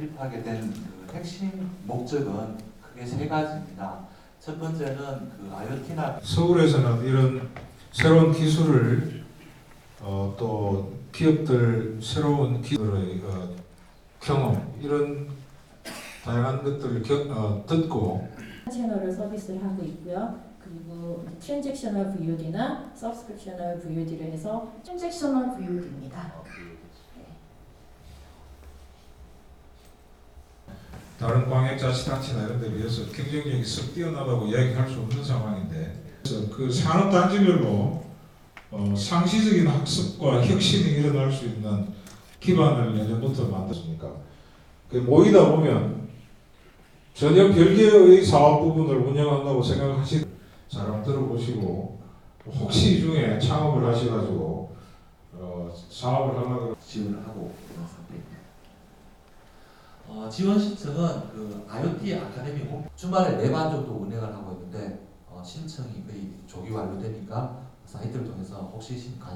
설립하게 된 그 핵심 목적은 크게 세 가지입니다. 첫 번째는 그 IoT나 서울에서는 이런 새로운 기술을 어, 또 기업들 새로운 기술의 어, 경험 이런 다양한 것들을 겨, 어, 듣고 채널을 서비스를 하고 있고요. 그리고 트랜잭셔널 VOD나 서브스크립셔널 VOD를 해서 트랜잭셔널 VOD입니다. 다른 광역자치단체나 이런 데 비해서 경쟁력이 썩 뛰어나다고 이야기할 수 없는 상황인데 그래서 그 산업 단지별로 어, 상시적인 학습과 혁신이 일어날 수 있는 기반을 예전부터 만들었으니까 그 모이다 보면 전혀 별개의 사업 부분을 운영한다고 생각하시 잘 들어보시고 혹시 이 중에 창업을 하셔가지고 어, 사업을 하려고 지원을 하고 있는 상태입니다. 어, 지원 신청은 그 IoT 아카데미 홈 주말에 네 반 정도 운영을 하고 있는데 어, 신청이 거의 조기 완료되니까 사이트를 통해서 혹시 신- 관심